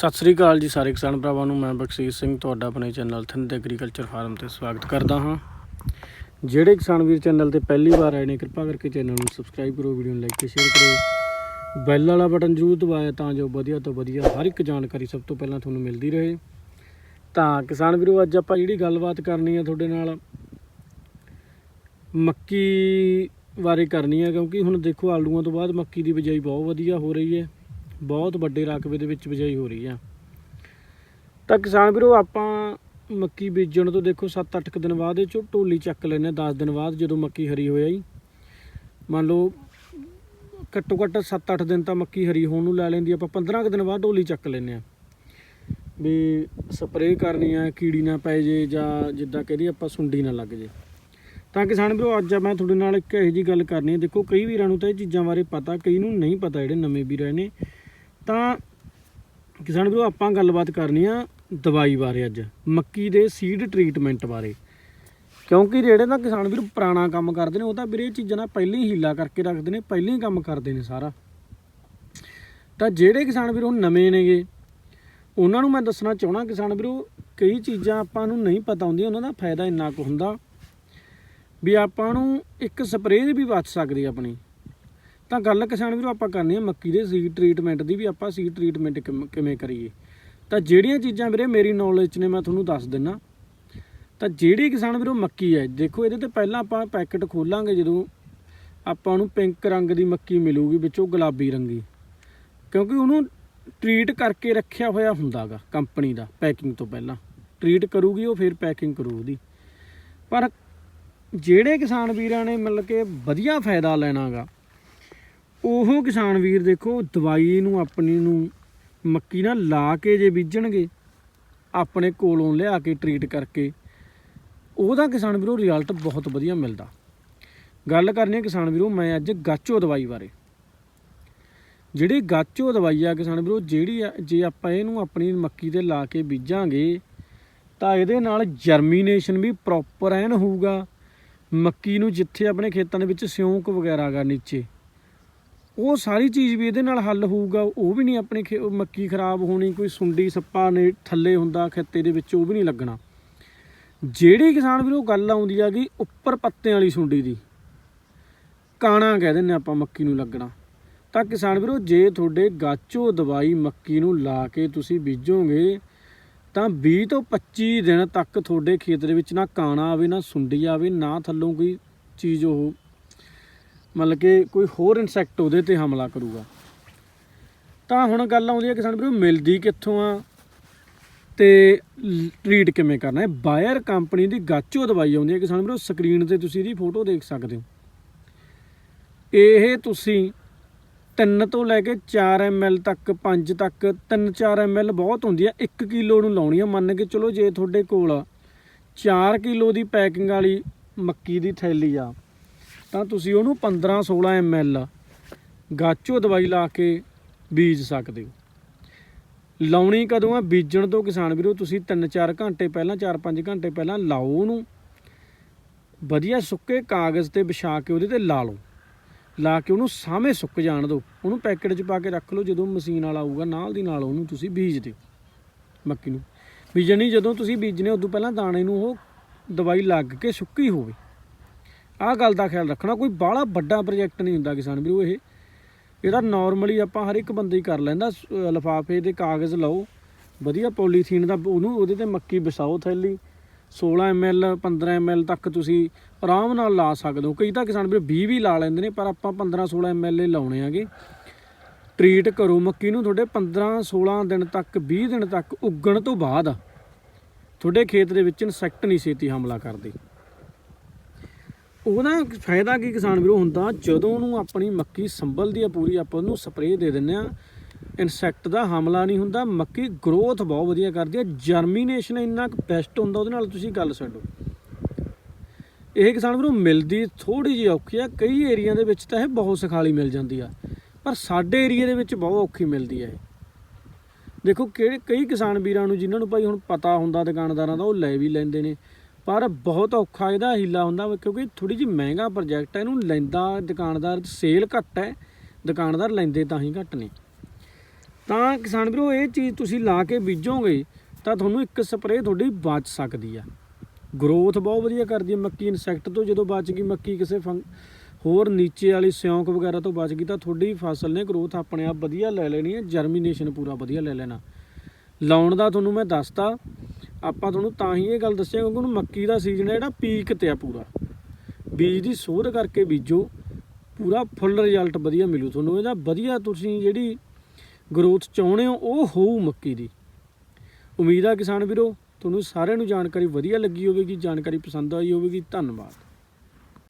ਸਤਿ ਸ੍ਰੀ ਅਕਾਲ ਜੀ ਸਾਰੇ ਕਿਸਾਨ ਭਰਾਵਾਂ ਨੂੰ, ਮੈਂ ਬਖਸ਼ੀਸ਼ ਸਿੰਘ ਤੁਹਾਡਾ ਆਪਣੇ ਚੈਨਲ ਥਿੰਦ ਐਗਰੀਕਲਚਰ ਫਾਰਮ ਤੇ ਸਵਾਗਤ ਕਰਦਾ ਹਾਂ। ਜਿਹੜੇ ਕਿਸਾਨ ਵੀਰ ਚੈਨਲ ਤੇ ਪਹਿਲੀ ਵਾਰ ਆਏ ਨੇ, ਕਿਰਪਾ ਕਰਕੇ ਚੈਨਲ ਨੂੰ ਸਬਸਕ੍ਰਾਈਬ ਕਰੋ, ਵੀਡੀਓ ਨੂੰ ਲਾਈਕ ਤੇ ਸ਼ੇਅਰ ਕਰੋ। ਬੈਲ ਵਾਲਾ ਬਟਨ ਜ਼ਰੂਰ ਦਬਾਇਆ ਤਾਂ ਜੋ ਵਧੀਆ ਤੋਂ ਵਧੀਆ ਹਰ ਇੱਕ ਜਾਣਕਾਰੀ ਸਭ ਤੋਂ ਪਹਿਲਾਂ ਤੁਹਾਨੂੰ ਮਿਲਦੀ ਰਹੇ। ਤਾਂ ਕਿਸਾਨ ਵੀਰੋ, ਅੱਜ ਆਪਾਂ ਜਿਹੜੀ ਗੱਲਬਾਤ ਕਰਨੀ ਹੈ ਤੁਹਾਡੇ ਨਾਲ, ਮੱਕੀ ਬਾਰੇ ਕਰਨੀ ਹੈ ਕਿਉਂਕਿ ਹੁਣ ਦੇਖੋ ਆਲੂਆਂ ਤੋਂ ਬਾਅਦ ਮੱਕੀ ਦੀ ਬਿਜਾਈ ਬਹੁਤ ਵਧੀਆ ਹੋ ਰਹੀ ਹੈ। ਬਹੁਤ ਵੱਡੇ ਰਕਬੇ ਦੇ ਵਿੱਚ ਬਿਜਾਈ ਹੋ ਰਹੀ ਆ। ਤਾਂ ਕਿਸਾਨ ਵੀਰੋ, ਆਪਾਂ ਮੱਕੀ ਬੀਜਣ ਤੋਂ ਦੇਖੋ 7-8 ਦਿਨ ਬਾਅਦ ਇਹ ਚੋਂ ਟੋਲੀ ਚੱਕ ਲੈਨੇ 10 ਦਿਨ ਬਾਅਦ ਜਦੋਂ ਮੱਕੀ ਹਰੀ ਹੋਇਆ ਜੀ। ਮੰਨ ਲਓ ਘੱਟੋ ਘੱਟ 7-8 ਦਿਨ ਤਾਂ ਮੱਕੀ ਹਰੀ ਹੋਣ ਨੂੰ ਲੈ ਲੈਂਦੀ ਆਪਾਂ 15 ਕੁ ਦਿਨ ਬਾਅਦ ਢੋਲੀ ਚੱਕ ਲੈਨੇ ਆ ਵੀ ਸਪਰੇਅ ਕਰਨੀ ਆ, ਕੀੜੀ ਨਾ ਪੈ ਜੇ ਜਾਂ ਜਿੱਦਾਂ ਕਹਦੀ ਆਪਾਂ ਸੁੰਡੀ ਨਾ ਲੱਗ ਜੇ। ਤਾਂ ਕਿਸਾਨ ਵੀਰੋ, ਅੱਜ ਮੈਂ ਤੁਹਾਡੇ ਨਾਲ ਇੱਕ ਇਹੋ ਜੀ ਗੱਲ ਕਰਨੀ ਹੈ ਦੇਖੋ ਕਈ ਵੀਰਾਂ ਨੂੰ ਤਾਂ ਇਹ ਚੀਜ਼ਾਂ ਬਾਰੇ ਪਤਾ, ਕਈ ਨੂੰ ਨਹੀਂ ਪਤਾ ਜਿਹੜੇ ਨਵੇਂ ਵੀਰ ਨੇ। ਤਾਂ ਕਿਸਾਨ ਵੀਰੋ, ਆਪਾਂ ਗੱਲਬਾਤ ਕਰਨੀ ਆ ਦਵਾਈ ਬਾਰੇ ਅੱਜ, ਮੱਕੀ ਦੇ ਸੀਡ ਟ੍ਰੀਟਮੈਂਟ ਬਾਰੇ। ਕਿਉਂਕਿ ਜਿਹੜੇ ਤਾਂ ਕਿਸਾਨ ਵੀਰ ਪੁਰਾਣਾ ਕੰਮ ਕਰਦੇ ਨੇ, ਉਹ ਤਾਂ ਵੀਰੇ ਇਹ ਚੀਜ਼ਾਂ ਨਾਲ ਪਹਿਲਾਂ ਹੀ ਹੀਲਾ ਕਰਕੇ ਰੱਖਦੇ ਨੇ, ਪਹਿਲਾਂ ਹੀ ਕੰਮ ਕਰਦੇ ਨੇ ਸਾਰਾ। ਤਾਂ ਜਿਹੜੇ ਕਿਸਾਨ ਵੀਰ ਉਹ ਨਵੇਂ ਨੇਗੇ, ਉਹਨਾਂ ਨੂੰ ਮੈਂ ਦੱਸਣਾ ਚਾਹਣਾ ਕਿਸਾਨ ਵੀਰੋ, ਕਈ ਚੀਜ਼ਾਂ ਆਪਾਂ ਨੂੰ ਨਹੀਂ ਪਤਾ ਹੁੰਦੀਆਂ, ਉਹਨਾਂ ਦਾ ਫਾਇਦਾ ਇੰਨਾ ਕੁ ਹੁੰਦਾ ਵੀ ਆਪਾਂ ਨੂੰ ਇੱਕ ਸਪਰੇਅ ਵੀ ਬਚ ਸਕਦੀ ਆਪਣੀ। ਤਾਂ ਗੱਲ ਕਿਸਾਨ ਵੀਰੋ ਆਪਾਂ ਕਰਨੀ ਆ ਮੱਕੀ ਦੇ ਸੀਡ ਟ੍ਰੀਟਮੈਂਟ ਦੀ ਵੀ ਆਪਾਂ ਸੀਡ ਟ੍ਰੀਟਮੈਂਟ ਕਿਵੇਂ ਕਰੀਏ। ਤਾਂ ਜਿਹੜੀਆਂ ਚੀਜ਼ਾਂ ਵੀਰੇ ਮੇਰੀ ਨੌਲੇਜ 'ਚ ਨੇ ਮੈਂ ਤੁਹਾਨੂੰ ਦੱਸ ਦਿੰਨਾ। ਤਾਂ ਜਿਹੜੀ ਕਿਸਾਨ ਵੀਰੋ ਮੱਕੀ ਹੈ, ਦੇਖੋ ਇਹਦੇ ਤੇ ਪਹਿਲਾਂ ਆਪਾਂ ਪੈਕਟ ਖੋਲਾਂਗੇ ਜਦੋਂ ਆਪਾਂ ਨੂੰ ਪਿੰਕ ਰੰਗ ਦੀ ਮੱਕੀ ਮਿਲੂਗੀ, ਵਿੱਚੋਂ ਗੁਲਾਬੀ ਰੰਗੀ। ਕਿਉਂਕਿ ਉਹਨੂੰ ਟ੍ਰੀਟ ਕਰਕੇ ਰੱਖਿਆ ਹੋਇਆ ਹੁੰਦਾਗਾ ਕੰਪਨੀ ਦਾ ਪੈਕਿੰਗ ਤੋਂ ਪਹਿਲਾਂ। ਟ੍ਰੀਟ ਕਰੂਗੀ ਉਹ, ਫਿਰ ਪੈਕਿੰਗ ਕਰੂ ਉਹਦੀ। ਪਰ ਜਿਹੜੇ ਕਿਸਾਨ ਵੀਰਾਂ ਨੇ ਮਤਲਬ ਕਿ ਵਧੀਆ ਫਾਇਦਾ ਲੈਣਾਗਾ ਉਹ ਕਿਸਾਨ ਵੀਰ ਦੇਖੋ, ਦਵਾਈ ਨੂੰ, ਆਪਣੀ ਨੂੰ ਮੱਕੀ ਨਾਲ ਲਾ ਕੇ ਜੇ ਬੀਜਣਗੇ, ਆਪਣੇ ਕੋਲੋਂ ਲਿਆ ਕੇ ਟ੍ਰੀਟ ਕਰਕੇ, ਉਹਦਾ ਕਿਸਾਨ ਵੀਰੋ ਰਿਜ਼ਲਟ ਬਹੁਤ ਵਧੀਆ ਮਿਲਦਾ। ਗੱਲ ਕਰਨੀ ਹੈ ਕਿਸਾਨ ਵੀਰੋ, ਮੈਂ ਅੱਜ ਗਾਚੋ ਦਵਾਈ ਬਾਰੇ। ਜਿਹੜੀ ਗਾਚੋ ਦਵਾਈ ਆ ਕਿਸਾਨ ਵੀਰੋ, ਜਿਹੜੀ ਜੇ ਆਪਾਂ ਇਹਨੂੰ ਆਪਣੀ ਮੱਕੀ ਤੇ ਲਾ ਕੇ ਬੀਜਾਂਗੇ, ਤਾਂ ਇਹਦੇ ਨਾਲ ਜਰਮੀਨੇਸ਼ਨ ਵੀ ਪ੍ਰੋਪਰ ਐਨ ਹੋਊਗਾ। ਮੱਕੀ ਨੂੰ ਜਿੱਥੇ ਆਪਣੇ ਖੇਤਾਂ ਦੇ ਵਿੱਚ ਸਿਉਂਕ ਵਗੈਰਾ ਗਾ ਨੀਚੇ ਉਹ ਸਾਰੀ ਚੀਜ਼ ਵੀ ਇਹਦੇ ਨਾਲ ਹੱਲ ਹੋਊਗਾ, ਉਹ ਵੀ ਨਹੀਂ ਆਪਣੀ ਖੇ- ਮੱਕੀ ਖਰਾਬ ਹੋਣੀ, ਕੋਈ ਸੁੰਡੀ ਸੱਪਾ ਨੇ ਥੱਲੇ ਹੁੰਦਾ ਖੇਤੇ ਦੇ ਵਿੱਚ, ਉਹ ਵੀ ਨਹੀਂ ਲੱਗਣਾ। ਜਿਹੜੀ ਕਿਸਾਨ ਵੀਰੋ ਗੱਲ ਆਉਂਦੀ ਆ ਕਿ ਉੱਪਰ ਪੱਤਿਆਂ ਵਾਲੀ ਸੁੰਡੀ ਦੀ, ਕਾਣਾ ਕਹਿ ਦਿੰਦੇ ਆਪਾਂ ਮੱਕੀ ਨੂੰ ਲੱਗਣਾ। ਤਾਂ ਕਿਸਾਨ ਵੀਰੋ, ਜੇ ਤੁਹਾਡੇ ਗਾਚੋ ਦਵਾਈ ਮੱਕੀ ਨੂੰ ਲਾ ਕੇ ਤੁਸੀਂ ਬੀਜੋਗੇ, ਤਾਂ 20 ਤੋਂ 25 ਦਿਨ ਤੱਕ ਤੁਹਾਡੇ ਖੇਤ ਦੇ ਵਿੱਚ ਨਾ ਕਾਣਾ ਆਵੇ, ਨਾ ਸੁੰਡੀ ਆਵੇ, ਨਾ ਥੱਲੋਂ ਕੋਈ ਚੀਜ਼ ਉਹ ਮਤਲਬ ਕਿ ਕੋਈ ਹੋਰ ਇਨਸੈਕਟ ਉਹਦੇ ਤੇ ਹਮਲਾ ਕਰੂਗਾ। ਤਾਂ ਹੁਣ ਗੱਲ ਆਉਂਦੀ ਹੈ ਕਿ ਸਾਨੂੰ ਵੀਰੋ, ਮਿਲਦੀ ਕਿੱਥੋਂ ਆ ਤੇ ਟ੍ਰੀਟ ਕਿਵੇਂ ਕਰਨਾ? ਹੈ ਬਾਇਰ ਕੰਪਨੀ ਦੀ ਗਾਚੋ ਦਵਾਈ ਆਉਂਦੀ ਹੈ ਕਿ ਸਾਨੂੰ ਵੀਰੋ, ਸਕਰੀਨ ਤੇ ਤੁਸੀਂ ਇਹਦੀ ਫੋਟੋ ਦੇਖ ਸਕਦੇ ਹੋ। ਇਹ ਤੁਸੀਂ 3 ਤੋਂ ਲੈ ਕੇ 4 ml ਤੱਕ 5 ਤੱਕ 3-4 ml ਬਹੁਤ ਹੁੰਦੀ ਆ 1 ਕਿਲੋ ਨੂੰ ਲਾਉਣੀ ਆ, ਮੰਨ ਕੇ ਚਲੋ ਜੇ ਤੁਹਾਡੇ ਕੋਲ 4 ਕਿਲੋ ਦੀ ਪੈਕਿੰਗ ਵਾਲੀ ਮੱਕੀ ਦੀ ਥੈਲੀ ਆ ਤਾਂ ਤੁਸੀਂ ਉਹਨੂੰ 15-16 ml ਗਾਚੋ ਦਵਾਈ ਲਾ ਕੇ ਬੀਜ ਸਕਦੇ ਹੋ। ਲਾਉਣੀ ਕਦੋਂ ਆ? ਬੀਜਣ ਤੋਂ ਕਿਸਾਨ ਵੀਰੋ, ਤੁਸੀਂ 3-4 ਘੰਟੇ ਪਹਿਲਾਂ 4-5 ਘੰਟੇ ਪਹਿਲਾਂ ਲਾਓ ਉਹਨੂੰ। ਵਧੀਆ ਸੁੱਕੇ ਕਾਗਜ਼ ਤੇ ਵਿਛਾ ਕੇ ਉਹਦੇ ਤੇ ਲਾ ਲਓ। ਲਾ ਕੇ ਉਹਨੂੰ ਸਾਹਮਣੇ ਸੁੱਕ ਜਾਣ ਦਿਓ। ਉਹਨੂੰ ਪੈਕੇਟ 'ਚ ਪਾ ਕੇ ਰੱਖ ਲਓ, ਜਦੋਂ ਮਸ਼ੀਨ ਵਾਲਾ ਆਊਗਾ, ਨਾਲ ਦੀ ਨਾਲ ਉਹਨੂੰ ਤੁਸੀਂ ਬੀਜ ਦਿਓ ਮੱਕੀ ਨੂੰ। ਬੀਜਣੀ ਜਦੋਂ ਤੁਸੀਂ ਬੀਜਨੇ ਉਦੋਂ ਪਹਿਲਾਂ ਦਾਣੇ ਨੂੰ ਉਹ ਦਵਾਈ ਲੱਗ ਕੇ ਸੁੱਕੀ ਹੋਵੇ। ਆਹ ਗੱਲ ਦਾ ਖਿਆਲ ਰੱਖਣਾ, ਕੋਈ ਬਾਹਲਾ ਵੱਡਾ ਪ੍ਰੋਜੈਕਟ ਨਹੀਂ ਹੁੰਦਾ ਕਿਸਾਨ ਵੀਰੋ ਇਹ। ਇਹਦਾ ਨਾਰਮਲੀ ਆਪਾਂ ਹਰ ਇੱਕ ਬੰਦੇ ਹੀ ਕਰ ਲੈਂਦਾ ਲਫਾਫੇ ਦੇ ਕਾਗਜ਼ ਲਓ, ਵਧੀਆ ਪੋਲੀਥੀਨ ਦਾ ਉਹਨੂੰ ਉਹਦੇ ਤੇ ਮੱਕੀ ਵਿਸਾਓ ਥੈਲੀ 16 ml 15 ml ਤੱਕ ਤੁਸੀਂ ਆਰਾਮ ਨਾਲ ਲਾ ਸਕਦੇ ਹੋ। ਕਈ ਤਾਂ ਕਿਸਾਨ ਵੀਰ 20 ਵੀ ਲਾ ਲੈਂਦੇ ਨੇ, ਪਰ ਆਪਾਂ 15 16 ml ਹੀ ਲਾਉਣੇ ਆਗੇ ਟ੍ਰੀਟ ਕਰੋ ਮੱਕੀ ਨੂੰ ਤੁਹਾਡੇ 15 16 ਦਿਨ ਤੱਕ 20 ਦਿਨ ਤੱਕ ਉੱਗਣ ਤੋਂ ਬਾਅਦ ਤੁਹਾਡੇ ਖੇਤ ਦੇ ਵਿੱਚ ਇਨਸੈਕਟ ਨਹੀਂ ਛੇਤੀ ਹਮਲਾ ਕਰਦੇ। ਉਹਦਾ ਫਾਇਦਾ ਕੀ ਕਿਸਾਨ ਵੀਰੋ ਹੁੰਦਾ, ਜਦੋਂ ਉਹਨੂੰ ਆਪਣੀ ਮੱਕੀ ਸੰਭਲਦੀ ਆ ਪੂਰੀ, ਆਪਾਂ ਉਹਨੂੰ ਸਪਰੇਅ ਦੇ ਦਿੰਨੇ ਆ। ਇਨਸੈਕਟ ਦਾ ਹਮਲਾ ਨਹੀਂ ਹੁੰਦਾ, ਮੱਕੀ ਗਰੋਥ ਬਹੁਤ ਵਧੀਆ ਕਰਦੀ ਹੈ ਜਰਮੀਨੇਸ਼ਨ ਇੰਨਾ ਕੁ ਬੈਸਟ ਹੁੰਦਾ, ਉਹਦੇ ਨਾਲ ਤੁਸੀਂ ਗੱਲ ਛੱਡੋ ਇਹ ਕਿਸਾਨ ਵੀਰੋ ਮਿਲਦੀ ਥੋੜੀ ਜਿਹੀ ਔਖੀ ਆ, ਕਈ ਏਰੀਆ ਦੇ ਵਿੱਚ ਤਾਂ ਇਹ ਬਹੁਤ ਸਖਾਲੀ ਮਿਲ ਜਾਂਦੀ ਆ, ਪਰ ਸਾਡੇ ਏਰੀਆ ਦੇ ਵਿੱਚ ਬਹੁਤ ਔਖੀ ਮਿਲਦੀ ਹੈ ਇਹ। ਦੇਖੋ ਕਿਹੜੇ, ਕਈ ਕਿਸਾਨ ਵੀਰਾਂ ਨੂੰ ਜਿਨ੍ਹਾਂ ਨੂੰ ਭਾਈ ਹੁਣ ਪਤਾ ਹੁੰਦਾ ਦੁਕਾਨਦਾਰਾਂ ਦਾ, ਉਹ ਲੈ ਵੀ ਲੈਂਦੇ ਨੇ। ਪਰ ਬਹੁਤ ਔਖਾ ਇਹਦਾ ਹੀਲਾ ਹੁੰਦਾ ਵਾ, ਕਿਉਂਕਿ ਥੋੜੀ ਜਿਹੀ ਮਹਿੰਗਾ ਪ੍ਰੋਜੈਕਟ ਹੈ ਇਹਨੂੰ ਲੈਂਦਾ, ਦੁਕਾਨਦਾਰ ਸੇਲ ਘੱਟ ਹੈ, ਦੁਕਾਨਦਾਰ ਲੈਂਦੇ ਤਾਂ ਹੀ ਘੱਟ ਨੇ। ਤਾਂ ਕਿਸਾਨ ਵੀਰੋ, ਇਹ ਚੀਜ਼ ਤੁਸੀਂ ਲਾ ਕੇ ਬੀਜੋਗੇ ਤਾਂ ਤੁਹਾਨੂੰ ਇੱਕ ਸਪਰੇਅ ਤੁਹਾਡੀ ਬਚ ਸਕਦੀ ਆ। ਗਰੋਥ ਬਹੁਤ ਵਧੀਆ ਕਰਦੀ ਹੈ ਮੱਕੀ ਇਨਸੈਕਟ ਤੋਂ ਜਦੋਂ ਬਚ ਗਈ, ਮੱਕੀ ਕਿਸੇ ਫੰਗ, ਹੋਰ ਨੀਚੇ ਵਾਲੀ ਸਿਉਂਕ ਵਗੈਰਾ ਤੋਂ ਬਚ ਗਈ ਤਾਂ ਤੁਹਾਡੀ ਫਸਲ ਨੇ ਗਰੋਥ ਆਪਣੇ ਆਪ ਵਧੀਆ ਲੈ ਲੈਣੀ ਹੈ ਜਰਮੀਨੇਸ਼ਨ ਪੂਰਾ ਵਧੀਆ ਲੈ ਲੈਣਾ। ਲਾਉਣ ਦਾ ਤੁਹਾਨੂੰ ਮੈਂ ਦੱਸਤਾ ਆਪਾਂ ਤੁਹਾਨੂੰ ਤਾਂ ਹੀ ਇਹ ਗੱਲ ਦੱਸਿਆ ਕਿਉਂਕਿ ਹੁਣ ਮੱਕੀ ਦਾ ਸੀਜ਼ਨ ਹੈ ਜਿਹੜਾ ਪੀਕ ਤੇ ਆ ਪੂਰਾ। ਬੀਜ ਦੀ ਸੋਧ ਕਰਕੇ ਬੀਜੋ, ਪੂਰਾ ਫੁੱਲ ਰਿਜ਼ਲਟ ਵਧੀਆ ਮਿਲੂ ਤੁਹਾਨੂੰ। ਇਹਦਾ ਵਧੀਆ ਤੁਸੀਂ ਜਿਹੜੀ ਗਰੋਥ ਚਾਹੁੰਦੇ ਹੋ, ਉਹ ਹੋਊ ਮੱਕੀ ਦੀ। ਉਮੀਦ ਆ ਕਿਸਾਨ ਵੀਰੋ, ਤੁਹਾਨੂੰ ਸਾਰਿਆਂ ਨੂੰ ਜਾਣਕਾਰੀ ਵਧੀਆ ਲੱਗੀ ਹੋਵੇਗੀ, ਜਾਣਕਾਰੀ ਪਸੰਦ ਆਈ ਹੋਵੇਗੀ। ਧੰਨਵਾਦ।